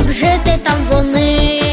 б жити там вони.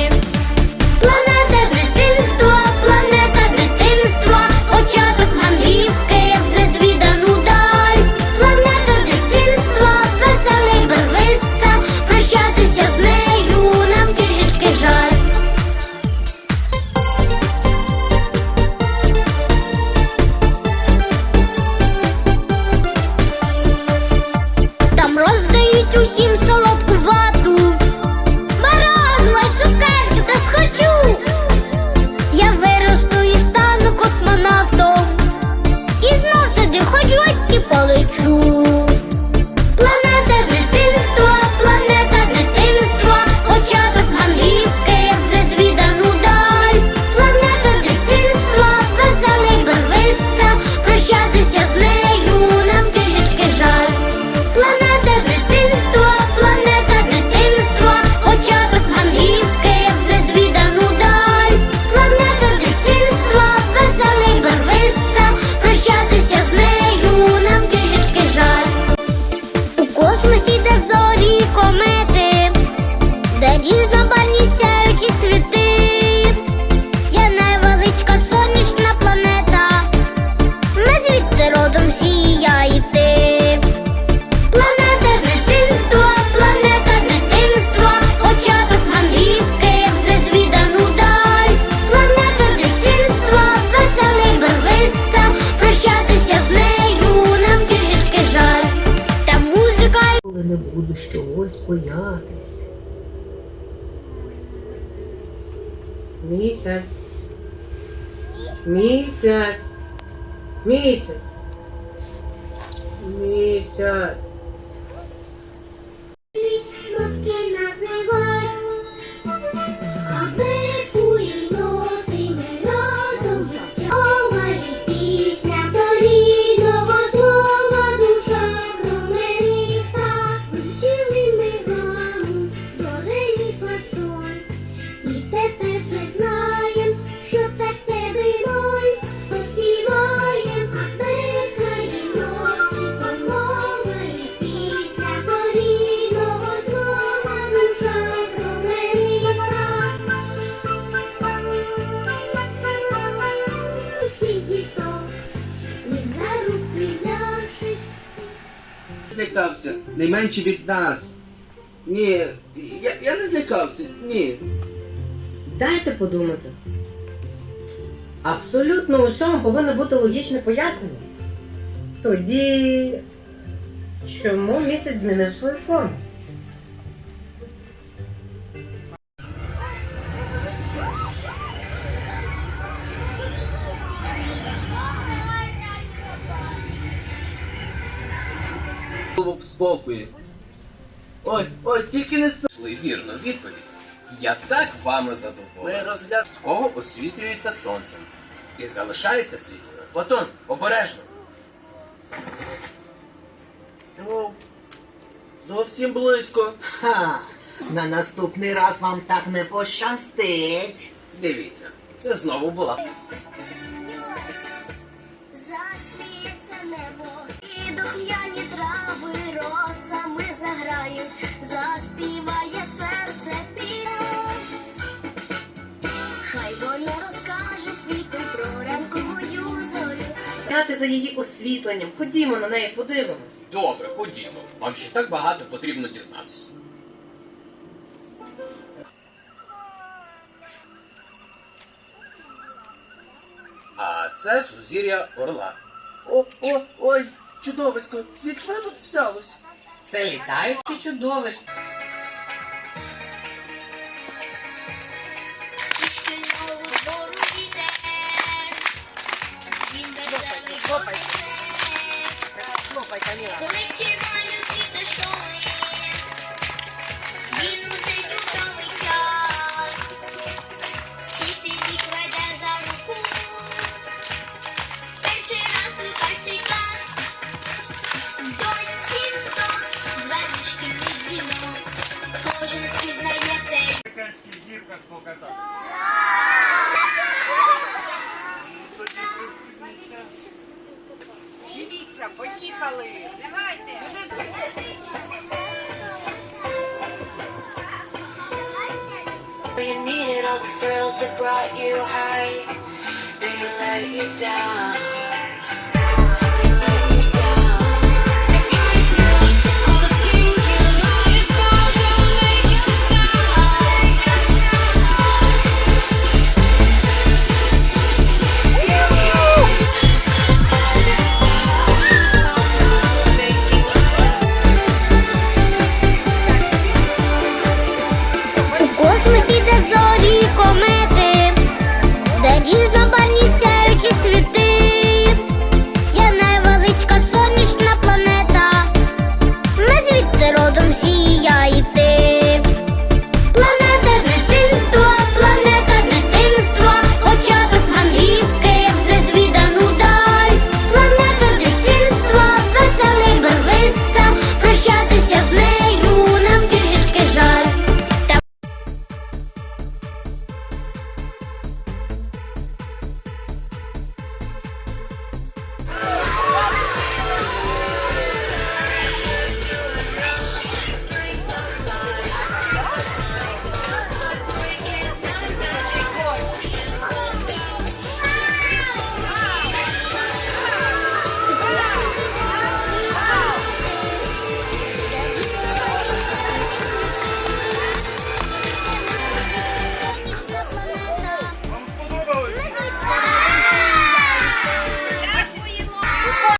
Місяць. Місяць. Місяць. Місяць. Найменше від нас. Ні, я, я не злякався, ні. Дайте подумати. Абсолютно усьому повинно бути логічне пояснення. Тоді чому місяць змінив свою форму? Спокої. Ой, ой, тільки не це. Вірно, відповідь. Я так вами задоволений. Ми розгляд кого освітлюється сонцем. І залишається світлою. Платон, обережно. О, зовсім близько. Ха, на наступний раз вам так не пощастить. Дивіться, це знову була. Гнати за її освітленням. Ходімо на неї, подивимось. Добре, ходімо. Вам ще так багато потрібно дізнатися. А це сузір'я Орла. О, о, ой, чудовисько, звідки воно тут взялось? Це літаючі чудовисько. Дзвенить шкільний дзвінок, кожен спізнає цей американських гірках покатати. Thrills that brought you high. They let you down.